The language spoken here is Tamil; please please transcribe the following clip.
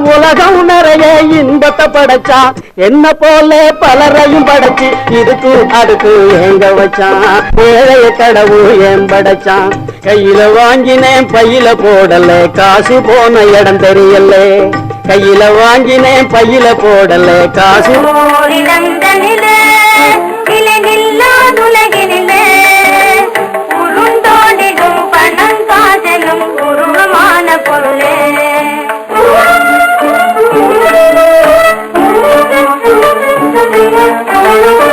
உலகம் நிறைய இன்பத்தை படைச்சா என்ன போல பலரையும் படைச்சு இதுக்கு அதுக்கு எங்க வச்சான்? ஏழைய கடவுள் ஏன் படைச்சான்? கையில வாங்கினேன் பையில போடல காசு போன இடம் தெரியல. கையில வாங்கினேன் பையில போடல காசு Thank you.